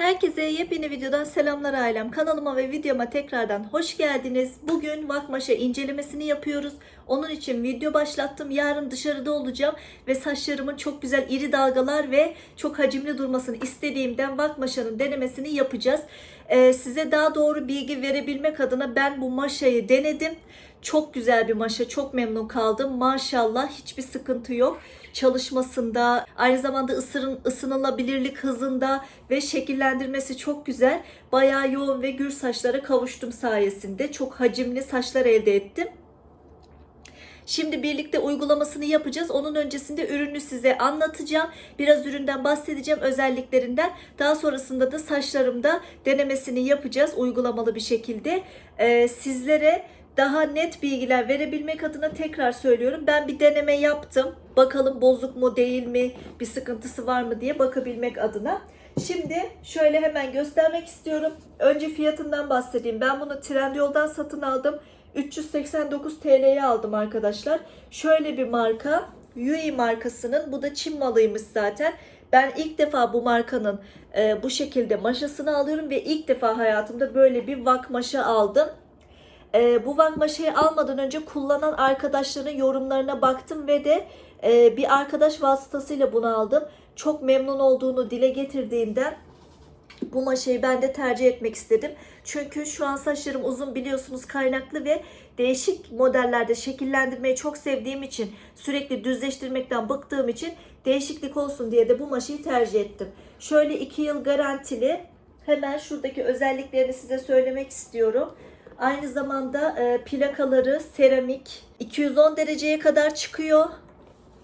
Herkese yepyeni videodan selamlar ailem. Kanalıma ve videoma tekrardan hoş geldiniz. Bugün Vakmaş'a incelemesini yapıyoruz. Onun için video başlattım. Yarın dışarıda olacağım ve saçlarımın çok güzel iri dalgalar ve çok hacimli durmasını istediğimden Vakmaşa'nın denemesini yapacağız. Ee, size daha doğru bilgi verebilmek adına ben bu maşayı denedim. Çok güzel bir maşa. Çok memnun kaldım. Maşallah hiçbir sıkıntı yok. Çalışmasında, aynı zamanda ısırın, ısınılabilirlik hızında ve şekillendirmesi çok güzel. Bayağı yoğun ve gür saçlara kavuştum sayesinde. Çok hacimli saçlar elde ettim. Şimdi birlikte uygulamasını yapacağız. Onun öncesinde ürünü size anlatacağım. Biraz üründen bahsedeceğim, özelliklerinden. Daha sonrasında da saçlarımda denemesini yapacağız uygulamalı bir şekilde. Ee, sizlere daha net bilgiler verebilmek adına tekrar söylüyorum. Ben bir deneme yaptım. Bakalım bozuk mu değil mi, bir sıkıntısı var mı diye bakabilmek adına. Şimdi şöyle hemen göstermek istiyorum. Önce fiyatından bahsedeyim. Ben bunu Trendyol'dan satın aldım. 389 TL'ye aldım arkadaşlar. Şöyle bir marka. Yui markasının. Bu da Çin malıymış zaten. Ben ilk defa bu markanın e, bu şekilde maşasını alıyorum ve ilk defa hayatımda böyle bir vak maşa aldım. E, bu vak maşayı almadan önce kullanan arkadaşların yorumlarına baktım ve de e, bir arkadaş vasıtasıyla bunu aldım. Çok memnun olduğunu dile getirdiğinden bu maşayı ben de tercih etmek istedim. Çünkü şu an saçlarım uzun biliyorsunuz kaynaklı ve değişik modellerde şekillendirmeyi çok sevdiğim için sürekli düzleştirmekten bıktığım için değişiklik olsun diye de bu maşayı tercih ettim. Şöyle 2 yıl garantili hemen şuradaki özelliklerini size söylemek istiyorum. Aynı zamanda e, plakaları seramik 210 dereceye kadar çıkıyor.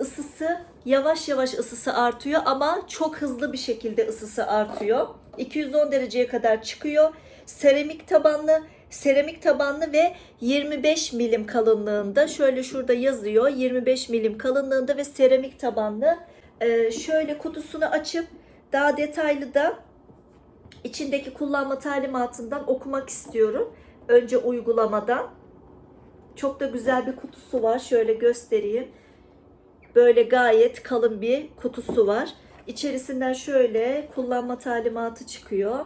Isısı yavaş yavaş ısısı artıyor ama çok hızlı bir şekilde ısısı artıyor. 210 dereceye kadar çıkıyor. Seramik tabanlı, seramik tabanlı ve 25 milim kalınlığında. Şöyle şurada yazıyor 25 milim kalınlığında ve seramik tabanlı. Ee, şöyle kutusunu açıp daha detaylı da içindeki kullanma talimatından okumak istiyorum. Önce uygulamadan. Çok da güzel bir kutusu var. Şöyle göstereyim. Böyle gayet kalın bir kutusu var. İçerisinden şöyle kullanma talimatı çıkıyor.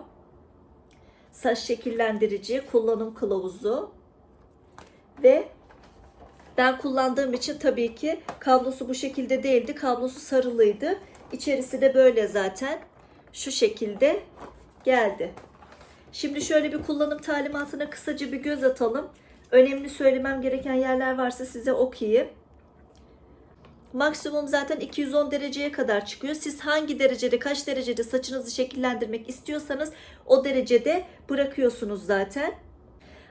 Saç şekillendirici, kullanım kılavuzu ve ben kullandığım için tabii ki kablosu bu şekilde değildi. Kablosu sarılıydı. İçerisi de böyle zaten. Şu şekilde geldi. Şimdi şöyle bir kullanım talimatına kısaca bir göz atalım. Önemli söylemem gereken yerler varsa size okuyayım. Maksimum zaten 210 dereceye kadar çıkıyor. Siz hangi derecede, kaç derecede saçınızı şekillendirmek istiyorsanız o derecede bırakıyorsunuz zaten.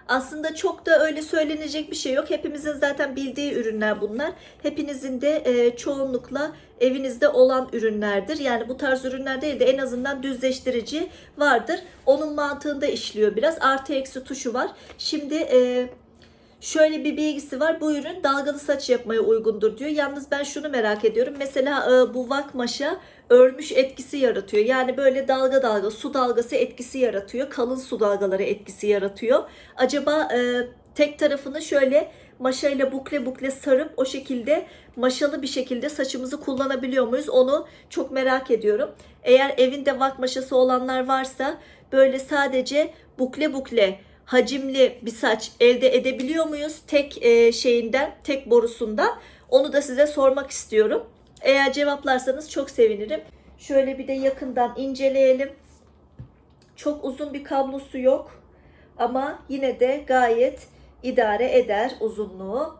Aslında çok da öyle söylenecek bir şey yok. Hepimizin zaten bildiği ürünler bunlar. Hepinizin de e, çoğunlukla evinizde olan ürünlerdir. Yani bu tarz ürünler değil de en azından düzleştirici vardır. Onun mantığında işliyor biraz. Artı eksi tuşu var. Şimdi e, şöyle bir bilgisi var. Bu ürün dalgalı saç yapmaya uygundur diyor. Yalnız ben şunu merak ediyorum. Mesela e, bu vakmaşa örmüş etkisi yaratıyor. Yani böyle dalga dalga su dalgası etkisi yaratıyor. Kalın su dalgaları etkisi yaratıyor. Acaba e, tek tarafını şöyle maşayla bukle bukle sarıp o şekilde maşalı bir şekilde saçımızı kullanabiliyor muyuz? Onu çok merak ediyorum. Eğer evinde vak maşası olanlar varsa böyle sadece bukle bukle hacimli bir saç elde edebiliyor muyuz? Tek e, şeyinden, tek borusundan. Onu da size sormak istiyorum. Eğer cevaplarsanız çok sevinirim. Şöyle bir de yakından inceleyelim. Çok uzun bir kablosu yok. Ama yine de gayet idare eder uzunluğu.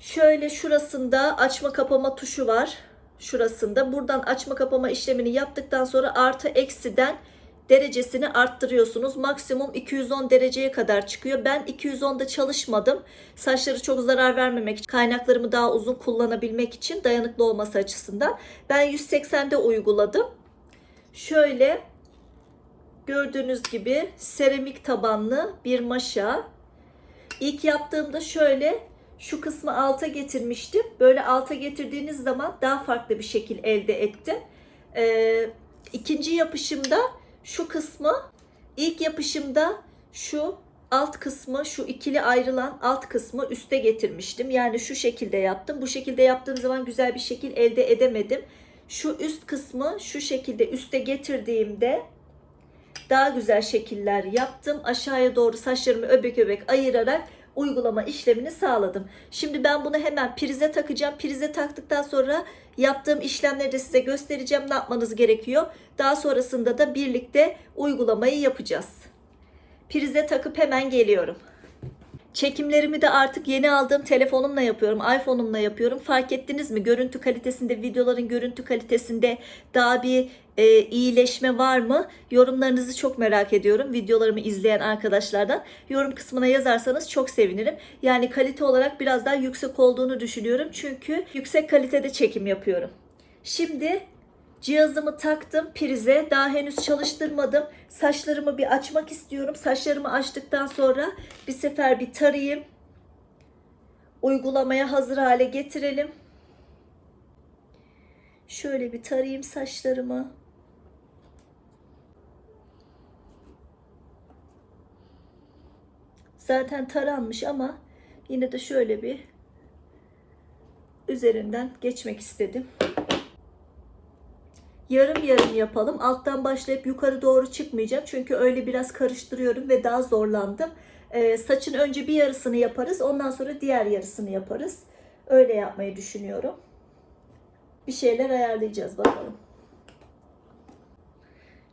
Şöyle şurasında açma kapama tuşu var. Şurasında. Buradan açma kapama işlemini yaptıktan sonra artı eksiden derecesini arttırıyorsunuz. Maksimum 210 dereceye kadar çıkıyor. Ben 210'da çalışmadım. Saçları çok zarar vermemek için, kaynaklarımı daha uzun kullanabilmek için dayanıklı olması açısından. Ben 180'de uyguladım. Şöyle gördüğünüz gibi seramik tabanlı bir maşa. İlk yaptığımda şöyle şu kısmı alta getirmiştim. Böyle alta getirdiğiniz zaman daha farklı bir şekil elde ettim. Ee, ikinci yapışımda şu kısmı ilk yapışımda şu alt kısmı şu ikili ayrılan alt kısmı üste getirmiştim. Yani şu şekilde yaptım. Bu şekilde yaptığım zaman güzel bir şekil elde edemedim. şu üst kısmı şu şekilde üste getirdiğimde daha güzel şekiller yaptım. Aşağıya doğru saçlarımı öbek öbek ayırarak uygulama işlemini sağladım. Şimdi ben bunu hemen prize takacağım. Prize taktıktan sonra yaptığım işlemleri de size göstereceğim. Ne yapmanız gerekiyor? Daha sonrasında da birlikte uygulamayı yapacağız. Prize takıp hemen geliyorum. Çekimlerimi de artık yeni aldığım telefonumla yapıyorum. iPhone'umla yapıyorum. Fark ettiniz mi? Görüntü kalitesinde, videoların görüntü kalitesinde daha bir e, iyileşme var mı? Yorumlarınızı çok merak ediyorum. Videolarımı izleyen arkadaşlardan. Yorum kısmına yazarsanız çok sevinirim. Yani kalite olarak biraz daha yüksek olduğunu düşünüyorum. Çünkü yüksek kalitede çekim yapıyorum. Şimdi Cihazımı taktım prize. Daha henüz çalıştırmadım. Saçlarımı bir açmak istiyorum. Saçlarımı açtıktan sonra bir sefer bir tarayayım. Uygulamaya hazır hale getirelim. Şöyle bir tarayayım saçlarımı. Zaten taranmış ama yine de şöyle bir üzerinden geçmek istedim yarım yarım yapalım. Alttan başlayıp yukarı doğru çıkmayacağım. Çünkü öyle biraz karıştırıyorum ve daha zorlandım. Ee, saçın önce bir yarısını yaparız. Ondan sonra diğer yarısını yaparız. Öyle yapmayı düşünüyorum. Bir şeyler ayarlayacağız bakalım.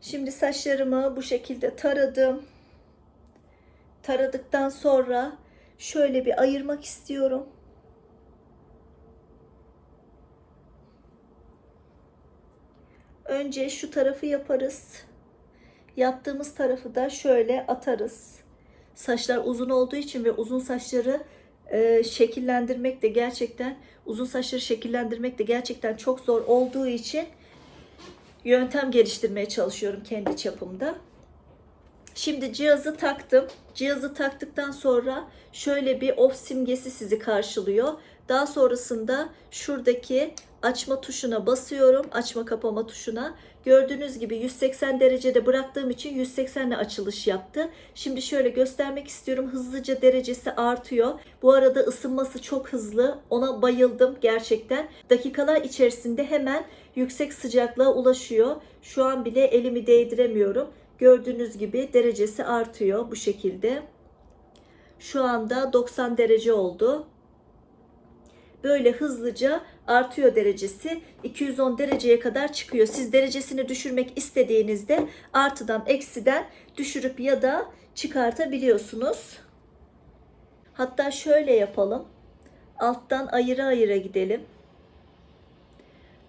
Şimdi saçlarımı bu şekilde taradım. Taradıktan sonra şöyle bir ayırmak istiyorum. Önce şu tarafı yaparız. Yaptığımız tarafı da şöyle atarız. Saçlar uzun olduğu için ve uzun saçları e, şekillendirmek de gerçekten uzun saçları şekillendirmek de gerçekten çok zor olduğu için yöntem geliştirmeye çalışıyorum kendi çapımda. Şimdi cihazı taktım. Cihazı taktıktan sonra şöyle bir off simgesi sizi karşılıyor. Daha sonrasında şuradaki açma tuşuna basıyorum. Açma kapama tuşuna. Gördüğünüz gibi 180 derecede bıraktığım için 180 ile açılış yaptı. Şimdi şöyle göstermek istiyorum. Hızlıca derecesi artıyor. Bu arada ısınması çok hızlı. Ona bayıldım gerçekten. Dakikalar içerisinde hemen yüksek sıcaklığa ulaşıyor. Şu an bile elimi değdiremiyorum. Gördüğünüz gibi derecesi artıyor bu şekilde. Şu anda 90 derece oldu böyle hızlıca artıyor derecesi. 210 dereceye kadar çıkıyor. Siz derecesini düşürmek istediğinizde artıdan eksiden düşürüp ya da çıkartabiliyorsunuz. Hatta şöyle yapalım. Alttan ayıra ayıra gidelim.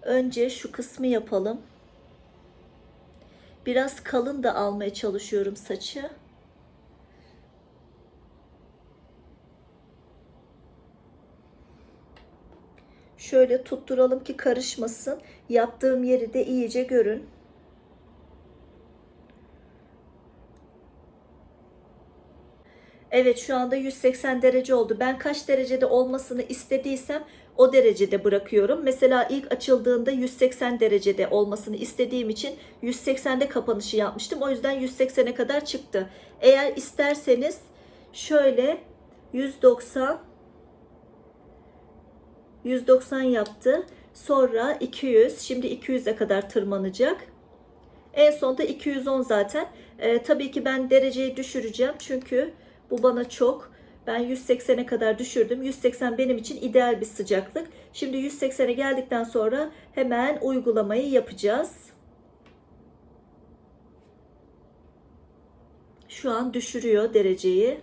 Önce şu kısmı yapalım. Biraz kalın da almaya çalışıyorum saçı. Şöyle tutturalım ki karışmasın. Yaptığım yeri de iyice görün. Evet şu anda 180 derece oldu. Ben kaç derecede olmasını istediysem o derecede bırakıyorum. Mesela ilk açıldığında 180 derecede olmasını istediğim için 180'de kapanışı yapmıştım. O yüzden 180'e kadar çıktı. Eğer isterseniz şöyle 190 190 yaptı. Sonra 200. Şimdi 200'e kadar tırmanacak. En sonunda 210 zaten. Ee, tabii ki ben dereceyi düşüreceğim. Çünkü bu bana çok. Ben 180'e kadar düşürdüm. 180 benim için ideal bir sıcaklık. Şimdi 180'e geldikten sonra hemen uygulamayı yapacağız. Şu an düşürüyor dereceyi.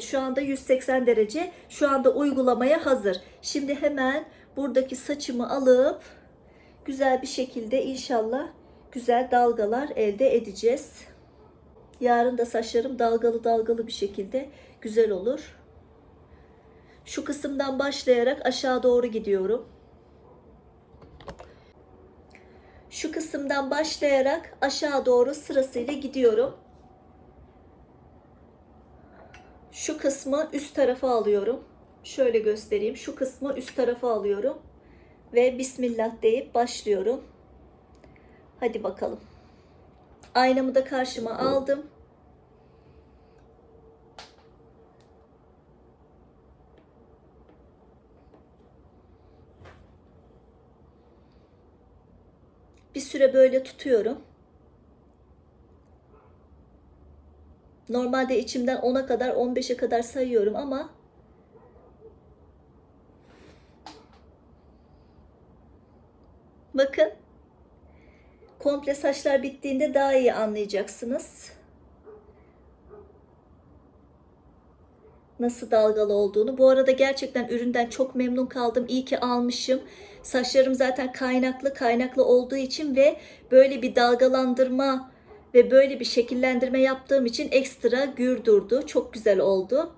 Evet şu anda 180 derece. Şu anda uygulamaya hazır. Şimdi hemen buradaki saçımı alıp güzel bir şekilde inşallah güzel dalgalar elde edeceğiz. Yarın da saçlarım dalgalı dalgalı bir şekilde güzel olur. Şu kısımdan başlayarak aşağı doğru gidiyorum. Şu kısımdan başlayarak aşağı doğru sırasıyla gidiyorum. Şu kısmı üst tarafa alıyorum. Şöyle göstereyim. Şu kısmı üst tarafa alıyorum. Ve Bismillah deyip başlıyorum. Hadi bakalım. Aynamı da karşıma aldım. Bir süre böyle tutuyorum. Normalde içimden 10'a kadar 15'e kadar sayıyorum ama bakın komple saçlar bittiğinde daha iyi anlayacaksınız. Nasıl dalgalı olduğunu. Bu arada gerçekten üründen çok memnun kaldım. İyi ki almışım. Saçlarım zaten kaynaklı kaynaklı olduğu için ve böyle bir dalgalandırma ve böyle bir şekillendirme yaptığım için ekstra gür durdu. Çok güzel oldu.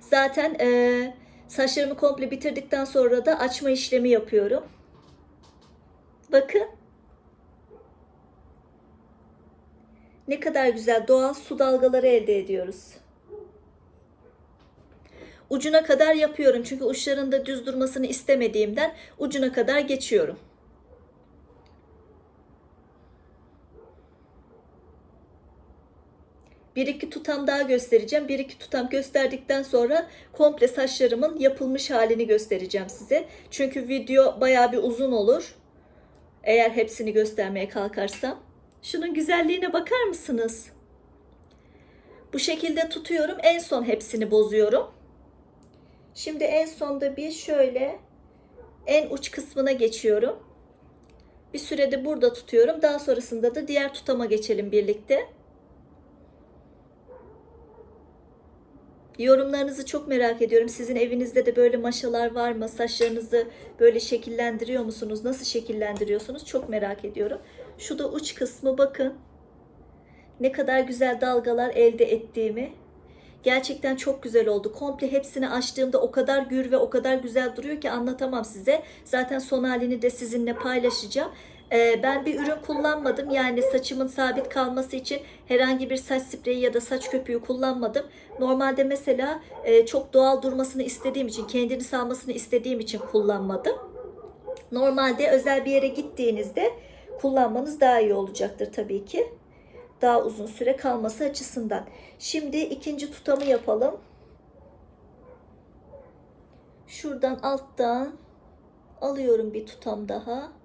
Zaten e, saçlarımı komple bitirdikten sonra da açma işlemi yapıyorum. Bakın. Ne kadar güzel doğal su dalgaları elde ediyoruz. Ucuna kadar yapıyorum çünkü uçlarında düz durmasını istemediğimden ucuna kadar geçiyorum. Bir iki tutam daha göstereceğim. Bir iki tutam gösterdikten sonra komple saçlarımın yapılmış halini göstereceğim size. Çünkü video baya bir uzun olur. Eğer hepsini göstermeye kalkarsam. Şunun güzelliğine bakar mısınız? Bu şekilde tutuyorum. En son hepsini bozuyorum. Şimdi en sonda bir şöyle en uç kısmına geçiyorum. Bir sürede burada tutuyorum. Daha sonrasında da diğer tutama geçelim birlikte. Yorumlarınızı çok merak ediyorum. Sizin evinizde de böyle maşalar var mı? Saçlarınızı böyle şekillendiriyor musunuz? Nasıl şekillendiriyorsunuz? Çok merak ediyorum. Şu da uç kısmı bakın. Ne kadar güzel dalgalar elde ettiğimi. Gerçekten çok güzel oldu. Komple hepsini açtığımda o kadar gür ve o kadar güzel duruyor ki anlatamam size. Zaten son halini de sizinle paylaşacağım. Ee, ben bir ürün kullanmadım. Yani saçımın sabit kalması için herhangi bir saç spreyi ya da saç köpüğü kullanmadım. Normalde mesela e, çok doğal durmasını istediğim için, kendini salmasını istediğim için kullanmadım. Normalde özel bir yere gittiğinizde kullanmanız daha iyi olacaktır tabii ki. Daha uzun süre kalması açısından. Şimdi ikinci tutamı yapalım. Şuradan alttan alıyorum bir tutam daha.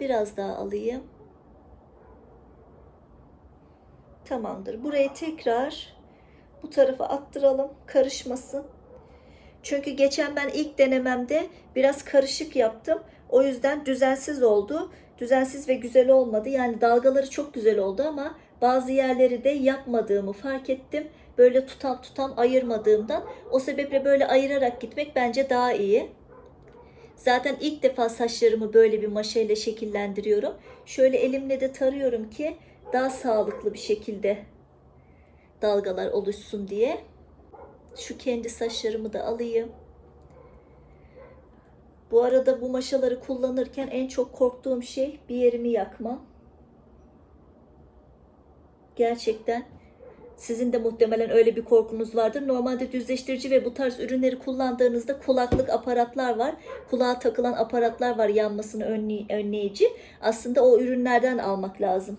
Biraz daha alayım. Tamamdır. Burayı tekrar bu tarafa attıralım. Karışmasın. Çünkü geçen ben ilk denememde biraz karışık yaptım. O yüzden düzensiz oldu. Düzensiz ve güzel olmadı. Yani dalgaları çok güzel oldu ama bazı yerleri de yapmadığımı fark ettim. Böyle tutam tutam ayırmadığımdan. O sebeple böyle ayırarak gitmek bence daha iyi. Zaten ilk defa saçlarımı böyle bir maşayla şekillendiriyorum. Şöyle elimle de tarıyorum ki daha sağlıklı bir şekilde dalgalar oluşsun diye. Şu kendi saçlarımı da alayım. Bu arada bu maşaları kullanırken en çok korktuğum şey bir yerimi yakmam. Gerçekten sizin de muhtemelen öyle bir korkunuz vardır. Normalde düzleştirici ve bu tarz ürünleri kullandığınızda kulaklık aparatlar var. Kulağa takılan aparatlar var yanmasını önleyici. Aslında o ürünlerden almak lazım.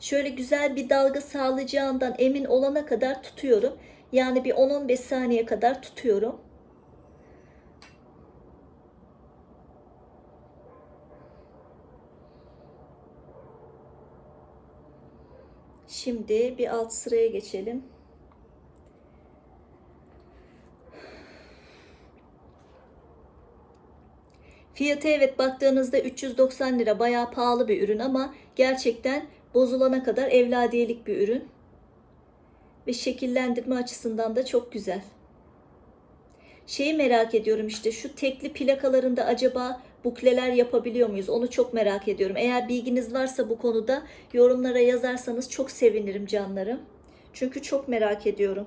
Şöyle güzel bir dalga sağlayacağından emin olana kadar tutuyorum. Yani bir 10-15 saniye kadar tutuyorum. Şimdi bir alt sıraya geçelim. Fiyatı evet baktığınızda 390 lira bayağı pahalı bir ürün ama gerçekten bozulana kadar evladiyelik bir ürün. Ve şekillendirme açısından da çok güzel. Şeyi merak ediyorum işte şu tekli plakalarında acaba bukleler yapabiliyor muyuz? Onu çok merak ediyorum. Eğer bilginiz varsa bu konuda yorumlara yazarsanız çok sevinirim canlarım. Çünkü çok merak ediyorum.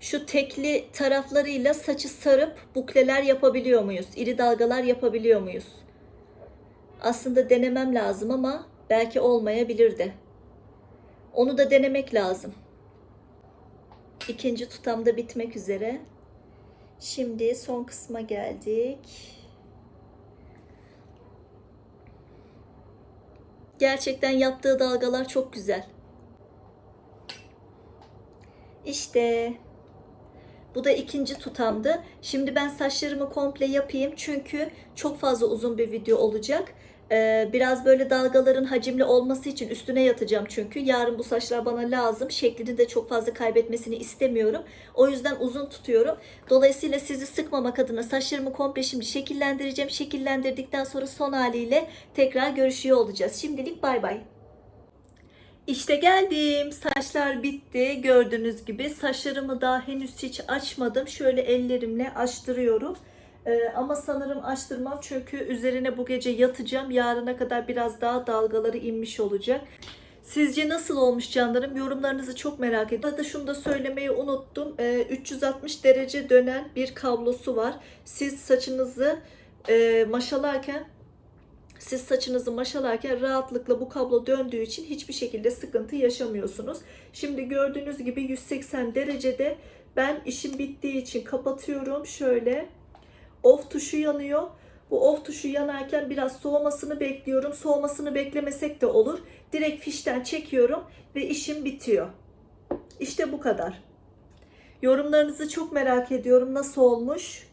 Şu tekli taraflarıyla saçı sarıp bukleler yapabiliyor muyuz? İri dalgalar yapabiliyor muyuz? Aslında denemem lazım ama belki olmayabilir de. Onu da denemek lazım. İkinci tutamda bitmek üzere. Şimdi son kısma geldik. Gerçekten yaptığı dalgalar çok güzel. İşte Bu da ikinci tutamdı. Şimdi ben saçlarımı komple yapayım çünkü çok fazla uzun bir video olacak. Ee, biraz böyle dalgaların hacimli olması için üstüne yatacağım çünkü. Yarın bu saçlar bana lazım. Şeklini de çok fazla kaybetmesini istemiyorum. O yüzden uzun tutuyorum. Dolayısıyla sizi sıkmamak adına saçlarımı komple şimdi şekillendireceğim. Şekillendirdikten sonra son haliyle tekrar görüşüyor olacağız. Şimdilik bay bay. İşte geldim. Saçlar bitti. Gördüğünüz gibi saçlarımı daha henüz hiç açmadım. Şöyle ellerimle açtırıyorum. Ee, ama sanırım açtırmam çünkü üzerine bu gece yatacağım. Yarına kadar biraz daha dalgaları inmiş olacak. Sizce nasıl olmuş canlarım? Yorumlarınızı çok merak ediyorum. Arada şunu da söylemeyi unuttum. Ee, 360 derece dönen bir kablosu var. Siz saçınızı e, maşalarken siz saçınızı maşalarken rahatlıkla bu kablo döndüğü için hiçbir şekilde sıkıntı yaşamıyorsunuz. Şimdi gördüğünüz gibi 180 derecede ben işim bittiği için kapatıyorum. Şöyle off tuşu yanıyor. Bu off tuşu yanarken biraz soğumasını bekliyorum. Soğumasını beklemesek de olur. Direkt fişten çekiyorum ve işim bitiyor. İşte bu kadar. Yorumlarınızı çok merak ediyorum. Nasıl olmuş?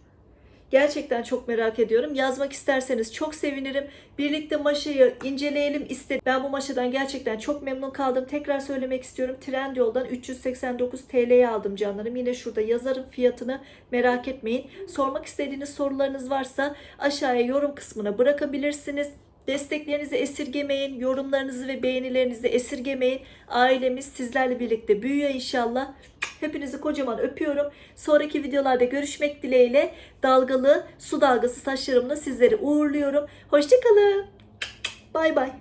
Gerçekten çok merak ediyorum. Yazmak isterseniz çok sevinirim. Birlikte maşayı inceleyelim istedim. Ben bu maşadan gerçekten çok memnun kaldım. Tekrar söylemek istiyorum. Trendyol'dan 389 TL'ye aldım canlarım. Yine şurada yazarım fiyatını. Merak etmeyin. Sormak istediğiniz sorularınız varsa aşağıya yorum kısmına bırakabilirsiniz. Desteklerinizi esirgemeyin, yorumlarınızı ve beğenilerinizi esirgemeyin. Ailemiz sizlerle birlikte büyüyor inşallah. Hepinizi kocaman öpüyorum. Sonraki videolarda görüşmek dileğiyle dalgalı su dalgası saçlarımla sizleri uğurluyorum. Hoşçakalın. Bay bay.